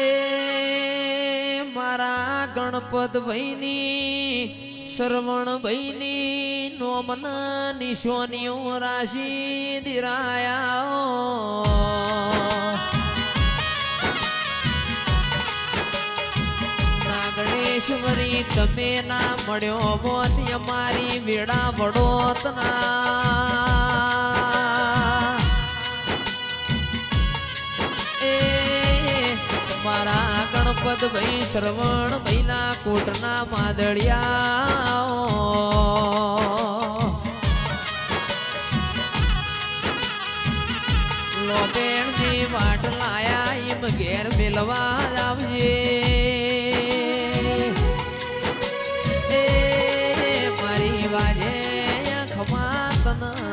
એ મારા ગણપત ભાઈની શ્રવણ ભૈની નોમના નિશોનિયો રાશિ દિરાયા ગણેશ્વરી, તમે ના મળ્યો મોત અમારી વેડા વડોતના મારા ગણપત ભાઈ શ્રવણ ભાઈના કોટના માદળિયા. લોબેણજી વાટ લાયા એમ ઘેર મેલવા આવજે મારી વાજે ખમા તન